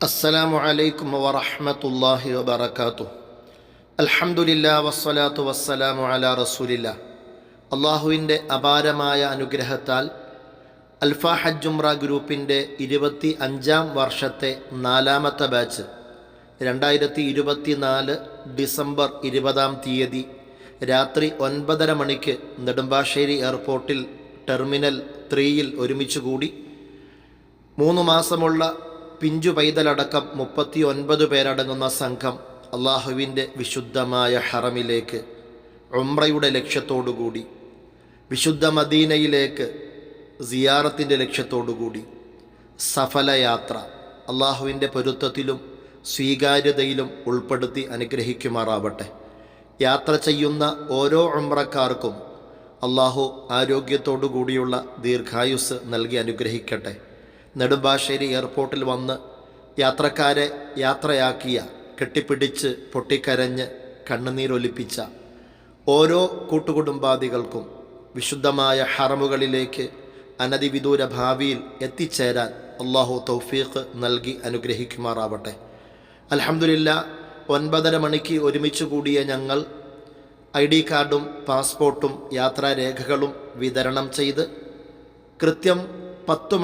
അസ്സലാമു അലൈക്കും വറഹമത്തല്ലാഹി വബർക്കാത്തു അൽഹമുല്ല വസ്സലാത്തു വസ്സലാമു അല റസൂലില്ല. അള്ളാഹുവിന്റെ അപാരമായ അനുഗ്രഹത്താൽ അൽഫ ഹജ്ജുംറ ഗ്രൂപ്പിന്റെ ഇരുപത്തി അഞ്ചാം വർഷത്തെ നാലാമത്തെ ബാച്ച് രണ്ടായിരത്തി ഇരുപത്തി നാല് ഡിസംബർ ഇരുപതാം തീയതി രാത്രി ഒൻപതര മണിക്ക് നെടുമ്പാശ്ശേരി എയർപോർട്ടിൽ ടെർമിനൽ ത്രീയിൽ ഒരുമിച്ച് കൂടി മൂന്ന് മാസമുള്ള പിഞ്ചു പൈതലടക്കം മുപ്പത്തി ഒൻപത് പേരടങ്ങുന്ന സംഘം അള്ളാഹുവിന്റെ വിശുദ്ധമായ ഹറമിലേക്ക് ഉംറയുടെ ലക്ഷ്യത്തോടുകൂടി വിശുദ്ധ മദീനയിലേക്ക് സിയാറത്തിന്റെ ലക്ഷ്യത്തോടുകൂടി സഫല യാത്ര അള്ളാഹുവിന്റെ പൊരുത്തത്തിലും സ്വീകാര്യതയിലും ഉൾപ്പെടുത്തി അനുഗ്രഹിക്കുമാറാവട്ടെ. യാത്ര ചെയ്യുന്ന ഓരോ ഉംറക്കാർക്കും അള്ളാഹു ആരോഗ്യത്തോടു കൂടിയുള്ള ദീർഘായുസ് നൽകി അനുഗ്രഹിക്കട്ടെ. നെടുമ്പാശ്ശേരി എയർപോർട്ടിൽ വന്ന് യാത്രക്കാരെ യാത്രയാക്കിയ കെട്ടിപ്പിടിച്ച് പൊട്ടിക്കരഞ്ഞ് കണ്ണുനീരൊലിപ്പിച്ച ഓരോ കൂട്ടുകുടുംബാദികൾക്കും വിശുദ്ധമായ ഹറമുകളിലേക്ക് അനതിവിദൂര ഭാവിയിൽ എത്തിച്ചേരാൻ അള്ളാഹു തൗഫീഖ് നൽകി അനുഗ്രഹിക്കുമാറാവട്ടെ. അലഹമുല്ല ഒൻപതര മണിക്ക് ഒരുമിച്ച് കൂടിയ ഞങ്ങൾ ഐ ഡി കാർഡും പാസ്പോർട്ടും യാത്രാരേഖകളും വിതരണം ചെയ്ത് കൃത്യം പത്തു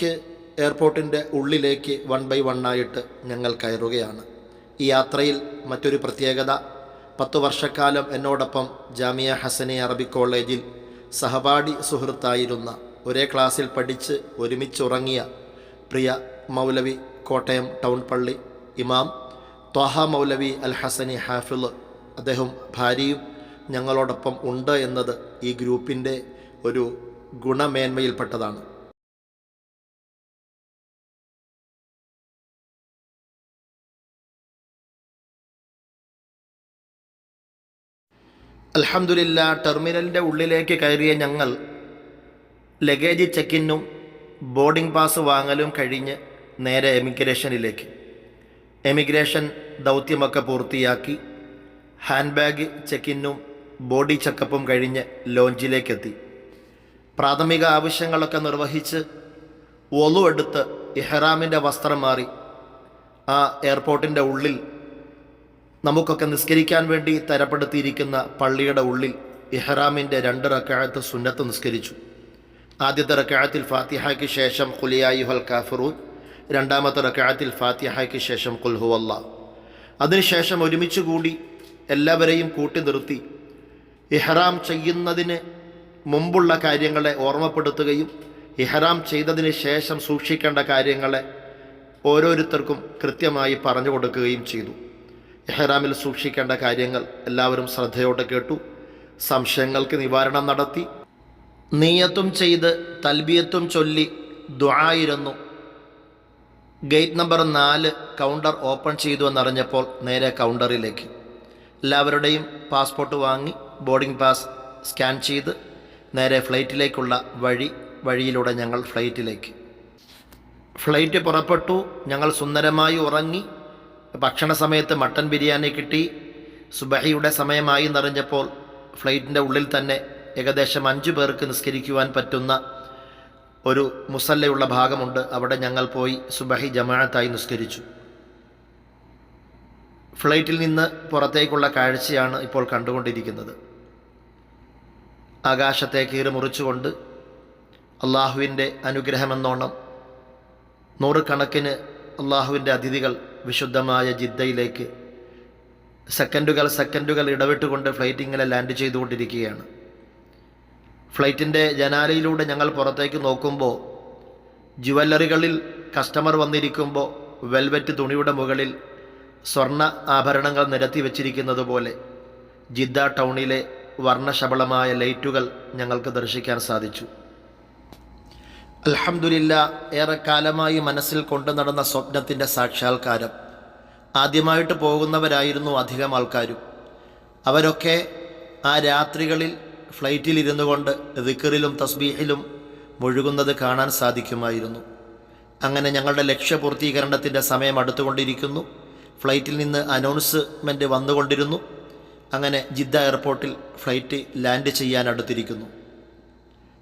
മണിക്ക് എയർപോർട്ടിന്റെ ഉള്ളിലേക്ക് വൺ ബൈ വണ്ണായിട്ട് ഞങ്ങൾ കയറുകയാണ്. ഈ യാത്രയിൽ മറ്റൊരു പ്രത്യേകത പത്തു വർഷക്കാലം എന്നോടൊപ്പം ജാമിയ ഹസനി അറബി കോളേജിൽ സഹപാഠി സുഹൃത്തായിരുന്ന ഒരേ ക്ലാസ്സിൽ പഠിച്ച് ഒരുമിച്ചുറങ്ങിയ പ്രിയ മൗലവി കോട്ടയം ടൗൺ പള്ളി ഇമാം ത്വാഹ മൗലവി അൽ ഹസനി ഹാഫിൾ അദ്ദേഹം ഭാര്യയും ഞങ്ങളോടൊപ്പം ഉണ്ട് എന്നത് ഈ ഗ്രൂപ്പിന്റെ ഒരു ഗുണമേന്മയിൽപ്പെട്ടതാണ്. അൽഹംദുലില്ല ടെർമിനലിന്റെ ഉള്ളിലേക്ക് കയറിയ ഞങ്ങൾ ലഗേജ് ചെക്കിന്നും ബോർഡിംഗ് പാസ് വാങ്ങലും കഴിഞ്ഞ് നേരെ എമിഗ്രേഷനിലേക്ക്. എമിഗ്രേഷൻ ദൗത്യമൊക്കെ പൂർത്തിയാക്കി. ഹാൻഡ് ബാഗ് ചെക്കിനും ബോഡി ചെക്കപ്പും കഴിഞ്ഞ് ലോഞ്ചിലേക്കെത്തി. പ്രാഥമിക ആവശ്യങ്ങളൊക്കെ നിർവഹിച്ച് ഒലു എടുത്ത് ഇഹ്റാമിന്റെ വസ്ത്രം മാറി. ആ എയർപോർട്ടിന്റെ ഉള്ളിൽ നമുക്കൊക്കെ നിസ്കരിക്കാൻ വേണ്ടി തരപ്പെടുത്തിയിരിക്കുന്ന പള്ളിയുടെ ഉള്ളിൽ ഇഹ്റാമിന്റെ രണ്ട് റക്കാഴത്ത് സുന്നത്ത് നിസ്കരിച്ചു. ആദ്യത്തെ റക്കാഴത്തിൽ ഫാത്തിഹയ്ക്ക് ശേഷം കുലിയായുഹൽ കാഫറൂൻ. രണ്ടാമത്തെ റക്കാഴത്തിൽ ഫാത്തിഹയ്ക്ക് ശേഷം കുൽഹുവല്ല അതിനുശേഷം ഒരുമിച്ച് കൂടി എല്ലാവരെയും കൂട്ടി നിർത്തി. ഇഹ്റാം ചെയ്യുന്നതിന് മുമ്പുള്ള കാര്യങ്ങളെ ഓർമ്മപ്പെടുത്തുകയും ഇഹ്റാം ചെയ്തതിന് ശേഷം സൂക്ഷിക്കേണ്ട കാര്യങ്ങളെ ഓരോരുത്തർക്കും കൃത്യമായി പറഞ്ഞു കൊടുക്കുകയും ചെയ്തു. ഇഹ്റാമിൽ സൂക്ഷിക്കേണ്ട കാര്യങ്ങൾ എല്ലാവരും ശ്രദ്ധയോടെ കേട്ടു. സംശയങ്ങൾക്ക് നിവാരണം നടത്തി. നീയത്തും ചെയ്ത് തൽബിയത്തും ചൊല്ലി ദ്വായിരുന്നു ഗേറ്റ് നമ്പർ നാല് കൗണ്ടർ ഓപ്പൺ ചെയ്തു എന്നറിഞ്ഞപ്പോൾ നേരെ കൗണ്ടറിലേക്ക്. എല്ലാവരുടെയും പാസ്പോർട്ട് വാങ്ങി ബോർഡിംഗ് പാസ് സ്കാൻ ചെയ്ത് നേരെ ഫ്ലൈറ്റിലേക്കുള്ള വഴി വഴിയിലൂടെ ഞങ്ങൾ ഫ്ലൈറ്റിലേക്ക്. ഫ്ലൈറ്റ് പുറപ്പെട്ടു ഞങ്ങൾ സുന്ദരമായി ഉറങ്ങി ഭക്ഷണ സമയത്ത് മട്ടൻ ബിരിയാണി കിട്ടി. സുബഹിയുടെ സമയമായി എന്നറിഞ്ഞപ്പോൾ ഫ്ലൈറ്റിന്റെ ഉള്ളിൽ തന്നെ ഏകദേശം അഞ്ചു പേർക്ക് നിസ്കരിക്കുവാൻ പറ്റുന്ന ഒരു മുസല്ലയുള്ള ഭാഗമുണ്ട്. അവിടെ ഞങ്ങൾ പോയി സുബഹി ജമാഅത്തായി നിസ്കരിച്ചു. ഫ്ലൈറ്റിൽ നിന്ന് പുറത്തേക്കുള്ള കാഴ്ചയാണ് ഇപ്പോൾ കണ്ടുകൊണ്ടിരിക്കുന്നത്. ആകാശത്തെ കീറി മുറിച്ചുകൊണ്ട് അള്ളാഹുവിന്റെ അനുഗ്രഹമെന്നോണം നൂറുകണക്കിന് അള്ളാഹുവിന്റെ അതിഥികൾ വിശുദ്ധമായ ജിദ്ദയിലേക്ക് സെക്കൻഡുകൾ സെക്കൻഡുകൾ ഇടവിട്ടുകൊണ്ട് ഫ്ലൈറ്റ് ഇങ്ങനെ ലാൻഡ് ചെയ്തുകൊണ്ടിരിക്കുകയാണ്. ഫ്ലൈറ്റിന്റെ ജനാലയിലൂടെ ഞങ്ങൾ പുറത്തേക്ക് നോക്കുമ്പോൾ ജുവല്ലറികളിൽ കസ്റ്റമർ വന്നിരിക്കുമ്പോൾ വെൽവെറ്റ് തുണിയുടെ മുകളിൽ സ്വർണ ആഭരണങ്ങൾ നിരത്തി വച്ചിരിക്കുന്നത് പോലെ ജിദ്ദ ടൗണിലെ വർണശബളമായ ലൈറ്റുകൾ ഞങ്ങൾക്ക് ദർശിക്കാൻ സാധിച്ചു. അൽഹംദുലില്ല ഏറെക്കാലമായി മനസ്സിൽ കൊണ്ടു നടന്ന സ്വപ്നത്തിന്റെ സാക്ഷാത്കാരം ആദ്യമായിട്ട് പോകുന്നവരായിരുന്നു അധികം ആൾക്കാരും. അവരൊക്കെ ആ രാത്രികളിൽ ഫ്ലൈറ്റിൽ ഇരുന്നു കൊണ്ട് ദിക്കറിലും തസ്ബീഹിലും മുഴുകുന്നത് കാണാൻ സാധിക്കുമായിരുന്നു. അങ്ങനെ ഞങ്ങളുടെ ലക്ഷ്യപൂർത്തീകരണത്തിന്റെ സമയം അടുത്തുകൊണ്ടിരിക്കുന്നു. ഫ്ലൈറ്റിൽ നിന്ന് അനൗൺസ്മെന്റ് വന്നുകൊണ്ടിരുന്നു. അങ്ങനെ ജിദ്ദ എയർപോർട്ടിൽ ഫ്ലൈറ്റ് ലാൻഡ് ചെയ്യാൻ അടുത്തിരിക്കുന്നു.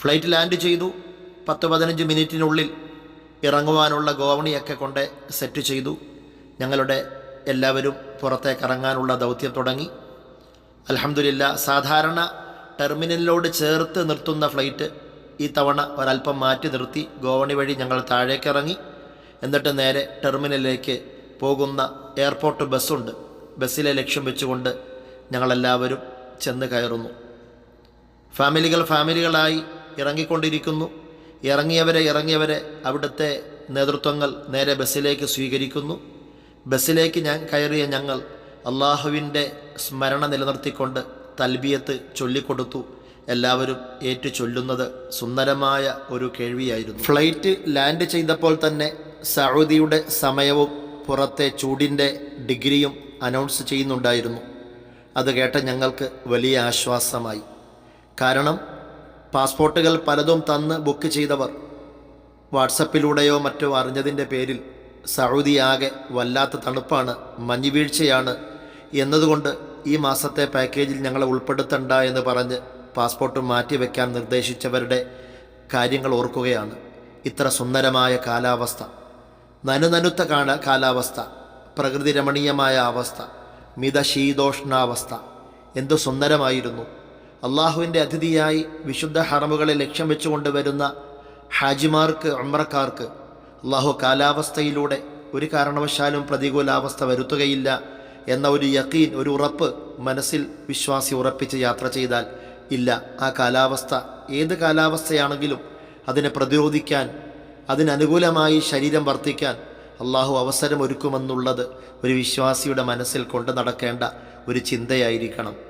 ഫ്ലൈറ്റ് ലാൻഡ് ചെയ്തു. പത്ത് പതിനഞ്ച് മിനിറ്റിനുള്ളിൽ ഇറങ്ങുവാനുള്ള ഗോവണിയൊക്കെ കൊണ്ട് സെറ്റ് ചെയ്തു. ഞങ്ങളുടെ എല്ലാവരും പുറത്തേക്ക് ഇറങ്ങാനുള്ള ദൗത്യം തുടങ്ങി. അലഹമില്ല സാധാരണ ടെർമിനലിനോട് ചേർത്ത് നിർത്തുന്ന ഫ്ലൈറ്റ് ഈ തവണ ഒരല്പം മാറ്റി നിർത്തി. ഗോവണി വഴി ഞങ്ങൾ താഴേക്കിറങ്ങി എന്നിട്ട് നേരെ ടെർമിനലിലേക്ക് പോകുന്ന എയർപോർട്ട് ബസ്സുണ്ട്. ബസ്സിലെ ലക്ഷ്യം വെച്ചുകൊണ്ട് ഞങ്ങളെല്ലാവരും ചെന്ന് കയറുന്നു. ഫാമിലികൾ ഫാമിലികളായി ഇറങ്ങിക്കൊണ്ടിരിക്കുന്നു. ഇറങ്ങിയവരെ ഇറങ്ങിയവരെ അവിടുത്തെ നേതൃത്വങ്ങൾ നേരെ ബസ്സിലേക്ക് സ്വീകരിക്കുന്നു. ബസ്സിലേക്ക് ഞാൻ കയറിയ ഞങ്ങൾ അള്ളാഹുവിന്റെ സ്മരണ നിലനിർത്തിക്കൊണ്ട് തൽബിയത്ത് ചൊല്ലിക്കൊടുത്തു. എല്ലാവരും ഏറ്റു ചൊല്ലുന്നത് സുന്ദരമായ ഒരു കേൾവിയായിരുന്നു. ഫ്ലൈറ്റ് ലാൻഡ് ചെയ്തപ്പോൾ തന്നെ സൗദിയുടെ സമയവും പുറത്തെ ചൂടിന്റെ ഡിഗ്രിയും അനൗൺസ് ചെയ്യുന്നുണ്ടായിരുന്നു. അത് കേട്ട ഞങ്ങൾക്ക് വലിയ ആശ്വാസമായി. കാരണം പാസ്പോർട്ടുകൾ പലതും തന്ന് ബുക്ക് ചെയ്തവർ. വാട്സപ്പിലൂടെയോ മറ്റോ അറിഞ്ഞതിന്റെ പേരിൽ സൗദി ആകെ വല്ലാത്ത തണുപ്പാണ് മഞ്ഞുവീഴ്ചയാണ് എന്നതുകൊണ്ട് ഈ മാസത്തെ പാക്കേജിൽ ഞങ്ങളെ ഉൾപ്പെടുത്തണ്ട എന്ന് പറഞ്ഞ് പാസ്പോർട്ട് മാറ്റിവെക്കാൻ നിർദ്ദേശിച്ചവരുടെ കാര്യങ്ങൾ ഓർക്കുകയാണ്. ഇത്ര സുന്ദരമായ കാലാവസ്ഥ. നനുനനുത്ത കാണ കാലാവസ്ഥ. പ്രകൃതിരമണീയമായ അവസ്ഥ. മിതശീതോഷ്ണാവസ്ഥ. എന്തു സുന്ദരമായിരുന്നു. അള്ളാഹുവിന്റെ അതിഥിയായി വിശുദ്ധ ഹറമുകളെ ലക്ഷ്യം വെച്ചുകൊണ്ട് വരുന്ന ഹാജിമാർക്ക് അമ്രക്കാർക്ക് അള്ളാഹു കാലാവസ്ഥയിലൂടെ ഒരു കാരണവശാലും പ്രതികൂലാവസ്ഥ വരുത്തുകയില്ല എന്ന ഒരു യക്കീൻ ഒരു ഉറപ്പ് മനസ്സിൽ വിശ്വാസി ഉറപ്പിച്ച് യാത്ര ചെയ്താൽ ഇല്ല. ആ കാലാവസ്ഥ ഏത് കാലാവസ്ഥയാണെങ്കിലും അതിനെ പ്രതിരോധിക്കാൻ അതിനനുകൂലമായി ശരീരം വർത്തിക്കാൻ അള്ളാഹു അവസരമൊരുക്കുമെന്നുള്ളത് ഒരു വിശ്വാസിയുടെ മനസ്സിൽ കൊണ്ടു നടക്കേണ്ട ഒരു ചിന്തയായിരിക്കണം.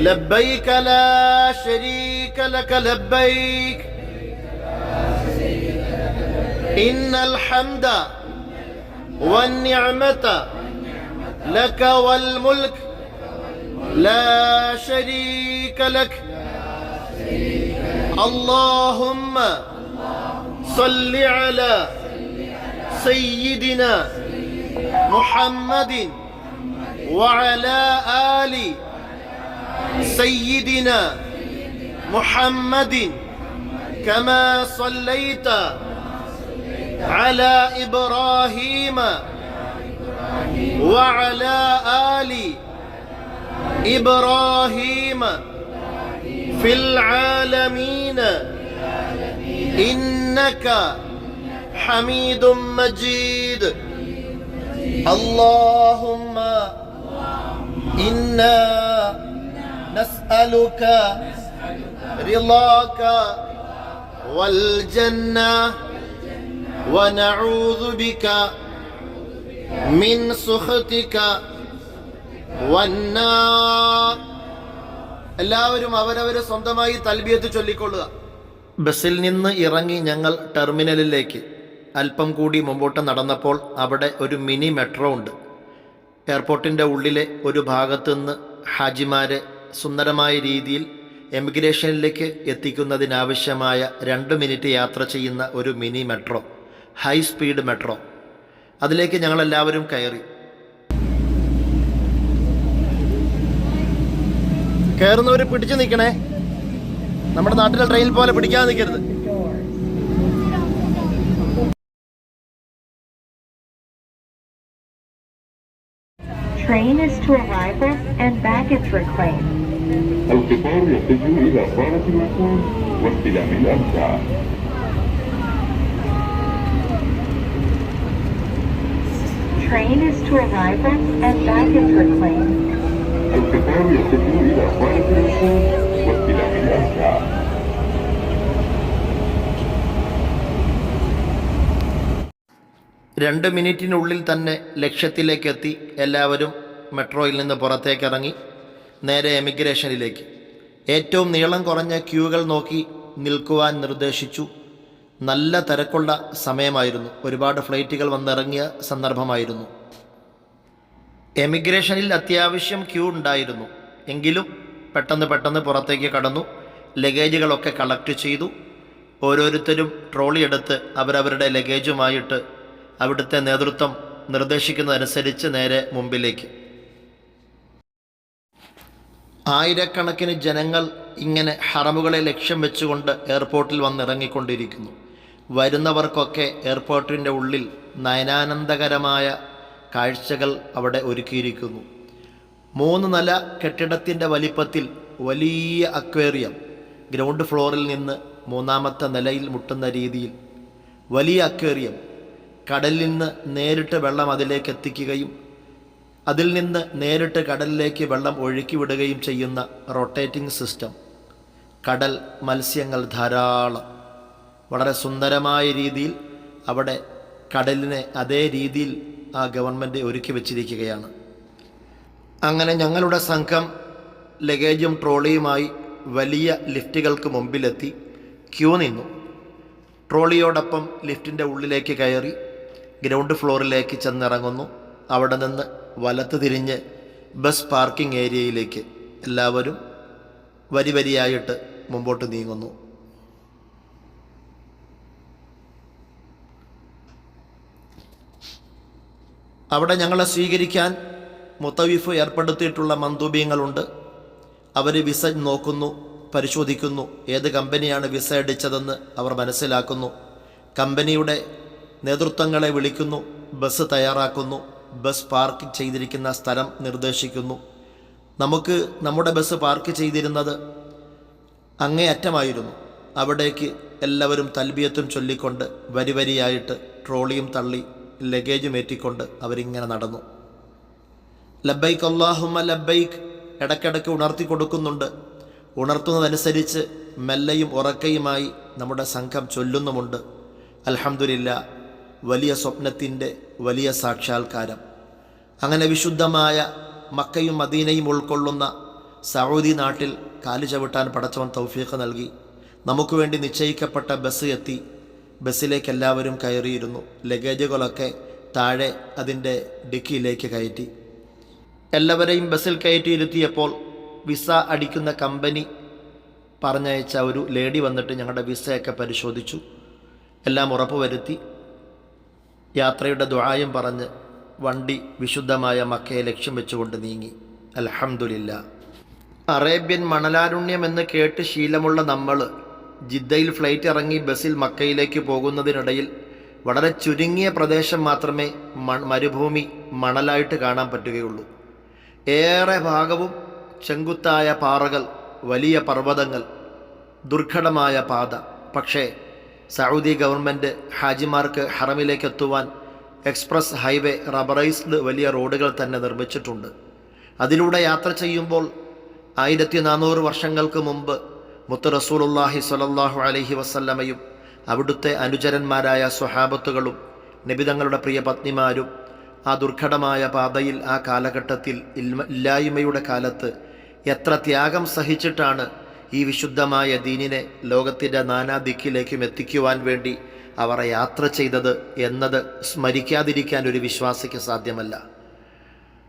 لبيك لا شريك لك لبيك. إن الحمد والنعمة لك والملك لا شريك لك. اللهم صل على سيدنا محمد وعلى آل سيدنا محمد كما صليت على إبراهيم وعلى آل إبراهيم في العالمين. إنك حميد مجيد. اللهم إنا نسألك رضاك والجنة ونعوذ بك من سخطك والنار എല്ലാവരും അവരവര് സ്വന്തമായി തൽബിയത്ത് ചൊല്ലിക്കൊള്ളുക ബസ്സിൽ നിന്ന് ഇറങ്ങി ഞങ്ങൾ ടെർമിനലിലേക്ക് അല്പം കൂടി മുമ്പോട്ട് നടന്നപ്പോൾ അവിടെ ഒരു മിനി മെട്രോ ഉണ്ട് എയർപോർട്ടിൻ്റെ ഉള്ളിലെ ഒരു ഭാഗത്തു നിന്ന് ഹാജിമാരെ സുന്ദരമായ രീതിയിൽ എമിഗ്രേഷനിലേക്ക് എത്തിക്കുന്നതിനാവശ്യമായ രണ്ട് മിനിറ്റ് യാത്ര ചെയ്യുന്ന ഒരു mini metro high speed metro. അതിലേക്ക് ഞങ്ങളെല്ലാവരും കയറി. കയറുന്നവർ പിടിച്ചു നിൽക്കണേ. നമ്മുടെ നാട്ടിലെ ട്രെയിൻ പോലെ പിടിക്കാതെ നിൽക്കരുത്. Train is to arrival and baggage reclaimed. القطار يتجه إلى صالة الوصول واستلام الأمتعة train is to arrival and baggage reclaimed. القطار يتجه إلى خانة الوصول واستلام الأرجاء രണ്ട് മിനിറ്റിനുള്ളിൽ തന്നെ ലക്ഷ്യത്തിലേക്കെത്തി എല്ലാവരും മെട്രോയിൽ നിന്ന് പുറത്തേക്കിറങ്ങി നേരെ എമിഗ്രേഷനിലേക്ക്. ഏറ്റവും നീളം കുറഞ്ഞ ക്യൂകൾ നോക്കി നിൽക്കുവാൻ നിർദ്ദേശിച്ചു. നല്ല തിരക്കുള്ള സമയമായിരുന്നു. ഒരുപാട് ഫ്ലൈറ്റുകൾ വന്നിറങ്ങിയ സന്ദർഭമായിരുന്നു. എമിഗ്രേഷനിൽ അത്യാവശ്യം ക്യൂ ഉണ്ടായിരുന്നു. എങ്കിലും പെട്ടെന്ന് പെട്ടെന്ന് പുറത്തേക്ക് കടന്നു. ലഗേജുകളൊക്കെ കളക്ട് ചെയ്തു. ഓരോരുത്തരും ട്രോളി എടുത്ത് അവരവരുടെ ലഗേജുമായിട്ട് അവിടുത്തെ നേതൃത്വം നിർദ്ദേശിക്കുന്നതനുസരിച്ച് നേരെ മുമ്പിലേക്ക്. ആയിരക്കണക്കിന് ജനങ്ങൾ ഇങ്ങനെ ഹറമുകളെ ലക്ഷ്യം വെച്ചുകൊണ്ട് എയർപോർട്ടിൽ വന്നിറങ്ങിക്കൊണ്ടിരിക്കുന്നു. വരുന്നവർക്കൊക്കെ എയർപോർട്ടിന്റെ ഉള്ളിൽ നയനാനന്ദകരമായ കാഴ്ചകൾ അവിടെ ഒരുക്കിയിരിക്കുന്നു. മൂന്ന് നില കെട്ടിടത്തിന്റെ വലിപ്പത്തിൽ വലിയ അക്വേറിയം ഗ്രൗണ്ട് ഫ്ലോറിൽ നിന്ന് മൂന്നാമത്തെ നിലയിൽ മുട്ടുന്ന രീതിയിൽ വലിയ അക്വേറിയം കടലിൽ നിന്ന് നേരിട്ട് വെള്ളം അതിലേക്ക് എത്തിക്കുകയും അതിൽ നിന്ന് നേരിട്ട് കടലിലേക്ക് വെള്ളം ഒഴുക്കി വിടുകയും ചെയ്യുന്ന റൊട്ടേറ്റിംഗ് സിസ്റ്റം. കടൽ മത്സ്യങ്ങൾ ധാരാളം. വളരെ സുന്ദരമായ രീതിയിൽ അവിടെ കടലിനെ അതേ രീതിയിൽ ആ ഗവൺമെന്റ് ഒരുക്കി വച്ചിരിക്കുകയാണ്. അങ്ങനെ ഞങ്ങളുടെ സംഘം ലഗേജും ട്രോളിയുമായി വലിയ ലിഫ്റ്റുകൾക്ക് മുമ്പിലെത്തി ക്യൂ നിന്നു. ട്രോളിയോടൊപ്പം ലിഫ്റ്റിന്റെ ഉള്ളിലേക്ക് കയറി ഗ്രൗണ്ട് ഫ്ലോറിലേക്ക് ചെന്നിറങ്ങുന്നു. അവിടെ നിന്ന് വലത്ത് തിരിഞ്ഞ് ബസ് പാർക്കിംഗ് ഏരിയയിലേക്ക് എല്ലാവരും വരി വരിയായിട്ട് മുമ്പോട്ട് നീങ്ങുന്നു. അവിടെ ഞങ്ങളെ സ്വീകരിക്കാൻ മുത്തവിഫ് ഏർപ്പെടുത്തിയിട്ടുള്ള മന്ദൂബീങ്ങളുണ്ട് അവർ വിസ നോക്കുന്നു പരിശോധിക്കുന്നു. ഏത് കമ്പനിയാണ് വിസ അടിച്ചതെന്ന് അവർ മനസ്സിലാക്കുന്നു. കമ്പനിയുടെ നേതൃത്വങ്ങളെ വിളിക്കുന്നു ബസ് തയ്യാറാക്കുന്നു ബസ് പാർക്ക് ചെയ്തിരിക്കുന്ന സ്ഥലം നിർദ്ദേശിക്കുന്നു. നമുക്ക് നമ്മുടെ ബസ് പാർക്ക് ചെയ്തിരുന്നത് അങ്ങേയറ്റമായിരുന്നു. അവിടേക്ക് എല്ലാവരും തൽബിയത്തും ചൊല്ലിക്കൊണ്ട് വരി വരിയായിട്ട് ട്രോളിയും തള്ളി ലഗേജും ഏറ്റിക്കൊണ്ട് അവരിങ്ങനെ നടന്നു. ലബൈക്ക് അള്ളാഹുമ ലബൈക്ക് ഇടയ്ക്കിടയ്ക്ക് ഉണർത്തി കൊടുക്കുന്നുണ്ട്. ഉണർത്തുന്നതനുസരിച്ച് മെല്ലയും ഉറക്കയുമായി നമ്മുടെ സംഘം ചൊല്ലുന്നുമുണ്ട്. അൽഹംദുലില്ല വലിയ സ്വപ്നത്തിന്റെ വലിയ സാക്ഷാത്കാരം. അങ്ങനെ വിശുദ്ധമായ മക്കയും മദീനയും ഉൾക്കൊള്ളുന്ന സൗദി നാട്ടിൽ കാലു ചവിട്ടാൻ പടച്ചവൻ തൗഫീഖ് നൽകി. നമുക്ക് വേണ്ടി നിശ്ചയിക്കപ്പെട്ട ബസ് എത്തി ബസ്സിലേക്ക് എല്ലാവരും കയറിയിരുന്നു. ലഗേജുകളൊക്കെ താഴെ അതിന്റെ ഡിക്കിയിലേക്ക് കയറ്റി. എല്ലാവരെയും ബസ്സിൽ കയറ്റിയിരുത്തിയപ്പോൾ വിസ അടിക്കുന്ന കമ്പനി പറഞ്ഞയച്ച ഒരു ലേഡി വന്നിട്ട് ഞങ്ങളുടെ വിസയൊക്കെ പരിശോധിച്ചു. എല്ലാം ഉറപ്പുവരുത്തി. യാത്രയുടെ ദ്വായം പറഞ്ഞ് വണ്ടി വിശുദ്ധമായ മക്കയെ ലക്ഷ്യം വെച്ചുകൊണ്ട് നീങ്ങി. അലഹമുല്ല അറേബ്യൻ മണലാരുണ്യം എന്ന് കേട്ട് ശീലമുള്ള നമ്മൾ ജിദ്ദയിൽ ഫ്ലൈറ്റ് ഇറങ്ങി ബസ്സിൽ മക്കയിലേക്ക് പോകുന്നതിനിടയിൽ വളരെ ചുരുങ്ങിയ പ്രദേശം മാത്രമേ മരുഭൂമി മണലായിട്ട് കാണാൻ പറ്റുകയുള്ളൂ. ഏറെ ഭാഗവും ചെങ്കുത്തായ പാറകൾ വലിയ പർവതങ്ങൾ ദുർഘടമായ പാത. പക്ഷേ സൗദി ഗവൺമെന്റ് ഹാജിമാർക്ക് ഹറമിലേക്ക് എത്തുവാൻ എക്സ്പ്രസ് ഹൈവേ റബറൈസ്ഡ് വലിയ റോഡുകൾ തന്നെ നിർമ്മിച്ചിട്ടുണ്ട്. അതിലൂടെ യാത്ര ചെയ്യുമ്പോൾ ആയിരത്തി നാനൂറ് വർഷങ്ങൾക്ക് മുമ്പ് മുത്ത് റസൂലുല്ലാഹി സ്വലല്ലാഹു അലഹി വസല്ലമയും അവിടുത്തെ അനുചരന്മാരായ സ്വഹാബത്തുകളും നിബിതങ്ങളുടെ പ്രിയ പത്നിമാരും ആ ദുർഘടമായ പാതയിൽ ആ കാലഘട്ടത്തിൽ ഇല്ലായ്മയുടെ കാലത്ത് എത്ര ത്യാഗം സഹിച്ചിട്ടാണ് ഈ വിശുദ്ധമായ ദീനിനെ ലോകത്തിന്റെ നാനാദിക്കിലേക്കും എത്തിക്കുവാൻ വേണ്ടി അവർ യാത്ര ചെയ്തത് എന്നത് സ്മരിക്കാതിരിക്കാൻ ഒരു വിശ്വാസിക്ക് സാധ്യമല്ല.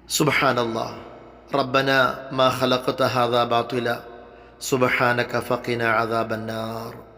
സുബഹാനല്ലാ റബ്ബന മാ ഖലഖത ഹാദാ ബാത്തുല. സുബ്ഹാനക ഫഖിന അദാബന്നാർ.